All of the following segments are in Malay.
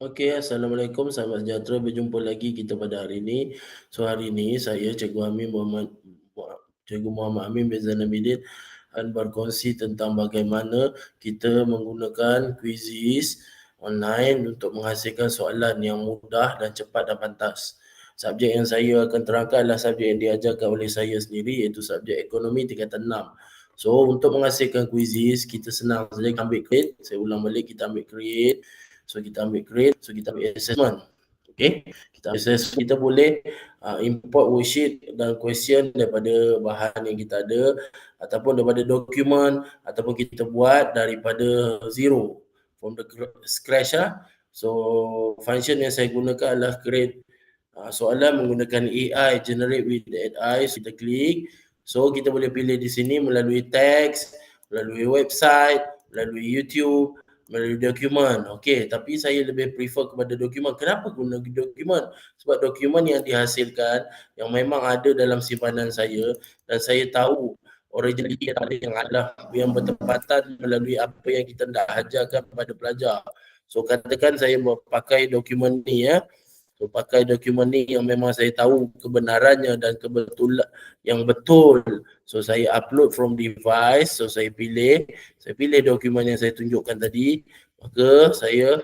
Okey, Assalamualaikum, salam sejahtera. Berjumpa lagi kita pada hari ini. So hari ini saya Cikgu Amin Muhammad Cikgu Muhammad Amin bin Zainal akan berkongsi tentang bagaimana kita menggunakan quizzes online untuk menghasilkan soalan yang mudah dan cepat dan pantas. Subjek yang saya akan terangkan adalah subjek yang diajarkan oleh saya sendiri iaitu subjek ekonomi tingkatan 6. So untuk menghasilkan quizzes kita senang saja ambil create. Saya ulang balik kita ambil create. So kita ambil grade, so kita ambil assessment. Okay, kita assess, kita boleh uh, import worksheet dan question daripada bahan yang kita ada ataupun daripada dokumen ataupun kita buat daripada zero from the scratch lah. So function yang saya gunakan adalah create uh, soalan menggunakan AI generate with AI. So kita klik. So kita boleh pilih di sini melalui teks, melalui website, melalui YouTube melalui dokumen. Okey, tapi saya lebih prefer kepada dokumen. Kenapa guna dokumen? Sebab dokumen yang dihasilkan yang memang ada dalam simpanan saya dan saya tahu originality yang ada yang adalah yang bertepatan melalui apa yang kita nak ajarkan kepada pelajar. So katakan saya pakai dokumen ni ya. Pakai dokumen ni yang memang saya tahu kebenarannya dan kebetulan yang betul. So saya upload from device. So saya pilih, saya pilih dokumen yang saya tunjukkan tadi. Maka saya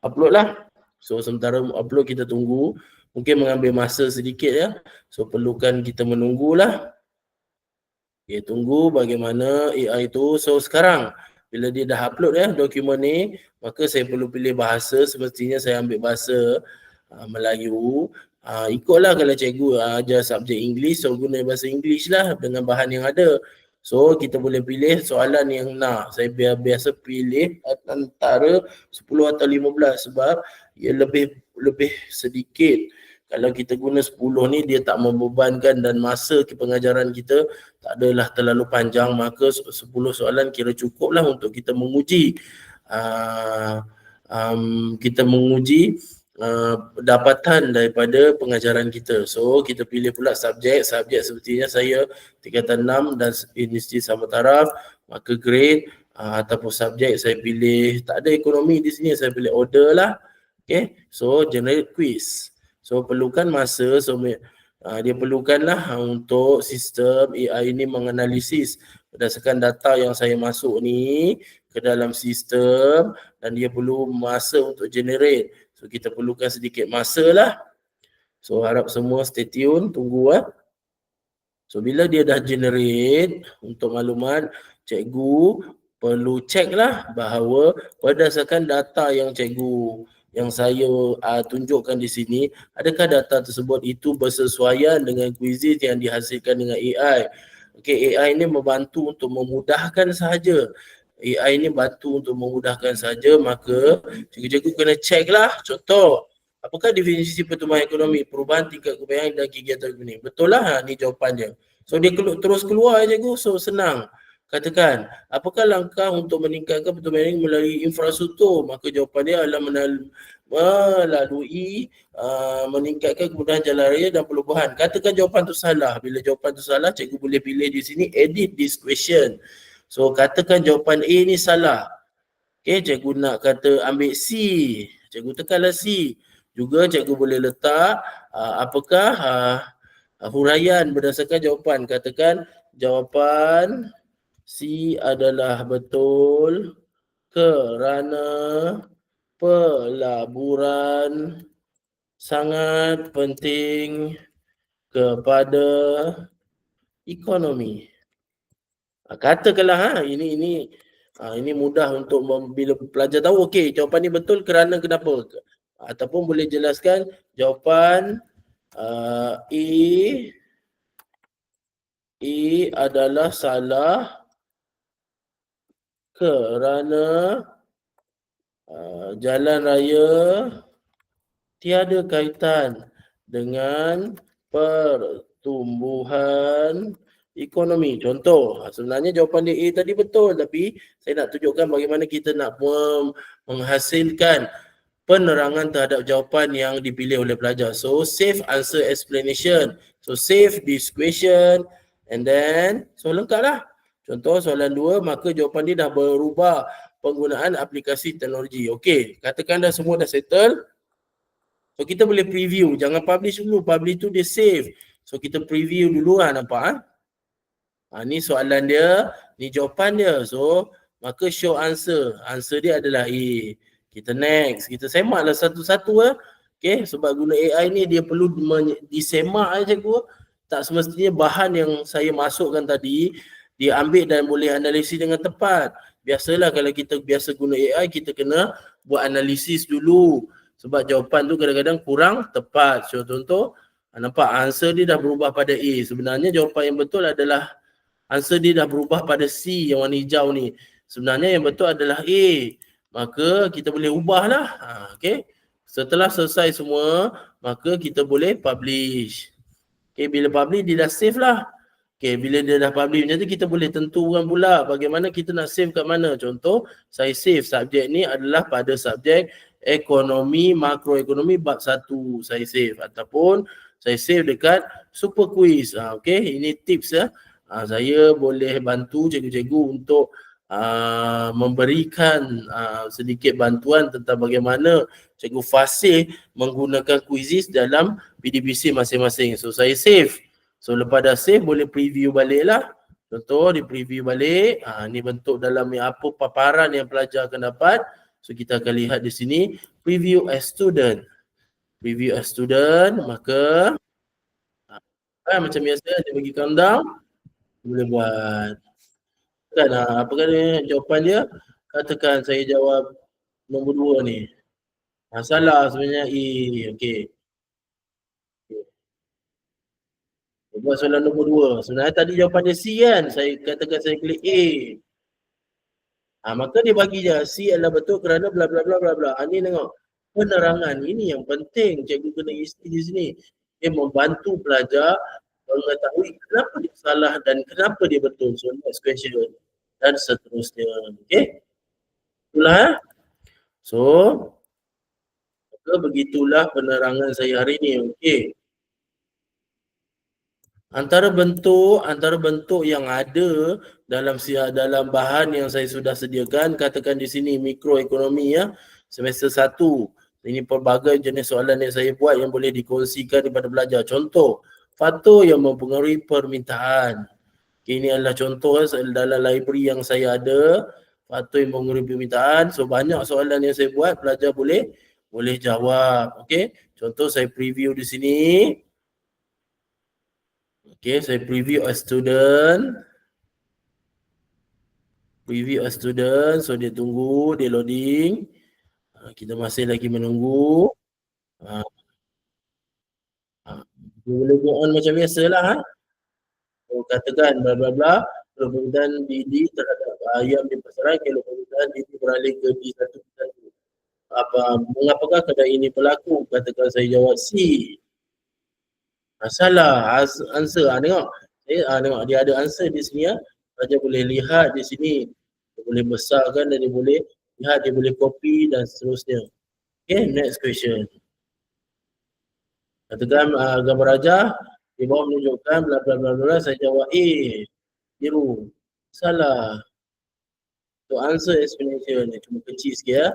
upload lah. So sementara upload kita tunggu. Mungkin mengambil masa sedikit ya. So perlukan kita menunggulah. Okay, tunggu bagaimana AI itu. So sekarang bila dia dah upload ya dokumen ni maka saya perlu pilih bahasa. Semestinya saya ambil bahasa uh, Melayu. Uh, ikutlah kalau cikgu uh, ajar subjek English so guna bahasa English lah dengan bahan yang ada. So kita boleh pilih soalan yang nak. Saya biasa pilih antara 10 atau 15 sebab ia lebih lebih sedikit kalau kita guna 10 ni dia tak membebankan dan masa pengajaran kita tak adalah terlalu panjang. Maka 10 soalan kira cukup lah untuk kita menguji uh, um, kita menguji uh, dapatan daripada pengajaran kita. So kita pilih pula subjek. Subjek sepertinya saya tingkatan 6 dan universiti sama taraf. Maka grade uh, ataupun subjek saya pilih tak ada ekonomi di sini saya pilih order lah. Okay? So generate quiz So perlukan masa, so uh, dia perlukanlah untuk sistem AI ini menganalisis berdasarkan data yang saya masuk ni ke dalam sistem dan dia perlu masa untuk generate. So kita perlukan sedikit masa lah. So harap semua stay tune, tunggu lah. So bila dia dah generate untuk maklumat, cikgu perlu check lah bahawa berdasarkan data yang cikgu yang saya uh, tunjukkan di sini, adakah data tersebut itu bersesuaian dengan quizzes yang dihasilkan dengan AI? Okey, AI ini membantu untuk memudahkan sahaja. AI ini bantu untuk memudahkan saja, maka cikgu-cikgu kena check lah. Contoh, apakah definisi pertumbuhan ekonomi, perubahan tingkat kebayaran dan kegiatan ekonomi? Betul lah, ni jawapannya. So dia terus keluar cikgu, so senang. Katakan, apakah langkah untuk meningkatkan pertumbuhan ini melalui infrastruktur? Maka jawapan dia adalah melalui uh, meningkatkan kemudahan jalan raya dan perubahan. Katakan jawapan itu salah. Bila jawapan itu salah, cikgu boleh pilih di sini edit this question. So katakan jawapan A ni salah. Okay, cikgu nak kata ambil C. Cikgu tekanlah C. Juga cikgu boleh letak uh, apakah uh, huraian berdasarkan jawapan. Katakan jawapan C adalah betul kerana pelaburan sangat penting kepada ekonomi. Ha, katakanlah ha, ini ini ha, ini mudah untuk bila pelajar tahu okey jawapan ni betul kerana kenapa ataupun boleh jelaskan jawapan uh, E E adalah salah kerana uh, jalan raya tiada kaitan dengan pertumbuhan ekonomi. Contoh, sebenarnya jawapan dia A tadi betul tapi saya nak tunjukkan bagaimana kita nak menghasilkan penerangan terhadap jawapan yang dipilih oleh pelajar. So, save answer explanation. So, save this question and then, so lengkaplah. Contoh soalan dua, maka jawapan dia dah berubah penggunaan aplikasi teknologi. Okey, katakan dah semua dah settle. So kita boleh preview, jangan publish dulu. Publish tu dia save. So kita preview dulu lah nampak. Ha? ha, ni soalan dia, ni jawapan dia. So maka show answer. Answer dia adalah A. Kita next, kita semaklah satu-satu ah. Okay, sebab guna AI ni dia perlu disemak aja cikgu. Tak semestinya bahan yang saya masukkan tadi dia ambil dan boleh analisis dengan tepat. Biasalah kalau kita biasa guna AI kita kena buat analisis dulu. Sebab jawapan tu kadang-kadang kurang tepat. So contoh ah, nampak answer dia dah berubah pada A. Sebenarnya jawapan yang betul adalah answer dia dah berubah pada C yang warna hijau ni. Sebenarnya yang betul adalah A. Maka kita boleh ubahlah. Ha, okay. Setelah selesai semua, maka kita boleh publish. Okay, bila publish dia dah save lah. Okay, bila dia dah publish macam tu kita boleh tentukan pula bagaimana kita nak save kat mana. Contoh, saya save subjek ni adalah pada subjek ekonomi, makroekonomi bab satu saya save. Ataupun saya save dekat super quiz. Ha, okay, ini tips ya. Ha, saya boleh bantu cikgu-cikgu untuk uh, memberikan uh, sedikit bantuan tentang bagaimana cikgu fasih menggunakan quizzes dalam PDBC masing-masing. So saya save. So lepas dah save boleh preview balik lah. Contoh di preview balik. Ha, ni bentuk dalam ni apa paparan yang pelajar akan dapat. So kita akan lihat di sini. Preview as student. Preview as student. Maka ha, macam biasa dia bagi countdown. Boleh buat kan uh, apa kan jawapan dia katakan saya jawab nombor dua ni ha, salah sebenarnya E okey okay. Buat soalan nombor dua sebenarnya tadi jawapan dia C kan saya katakan saya klik A ha, maka dia bagi je C adalah betul kerana bla bla bla bla bla ha, ni tengok penerangan ini yang penting cikgu kena isi di sini dia membantu pelajar mengetahui kenapa dia salah dan kenapa dia betul. So next question dan seterusnya. Okey. Itulah. Eh? So maka begitulah penerangan saya hari ini. Okey. Antara bentuk antara bentuk yang ada dalam dalam bahan yang saya sudah sediakan katakan di sini mikroekonomi ya semester 1 ini pelbagai jenis soalan yang saya buat yang boleh dikongsikan kepada pelajar contoh faktor yang mempengaruhi permintaan ini adalah contoh eh, dalam library yang saya ada. Faktor yang mengurangi permintaan. So banyak soalan yang saya buat pelajar boleh boleh jawab. Okay. Contoh saya preview di sini. Okay. Saya preview a student. Preview a student. So dia tunggu. Dia loading. Ha, kita masih lagi menunggu. Ha. Ha. Boleh go on macam biasa lah. Ha? katakan bla bla bla permintaan DD terhadap ayam di pasaran kalau permintaan DD beralih ke D1 D1 apa mengapakah kedai ini berlaku katakan saya jawab C masalah answer. Ah tengok. Eh ah tengok. Dia ada answer di sini ya saja boleh lihat di sini. Dia boleh besarkan dan dia boleh lihat dia boleh copy dan seterusnya. Okay next question. Katakan uh, gambar raja. Dia bawa menunjukkan bla bla bla bla. Saya jawab A biru. Salah. So answer explanation ni cuma kecil sikit ya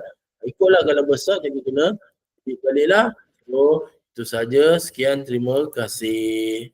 ikutlah kalau besar jadi kena balik lah so itu saja. Sekian. Terima kasih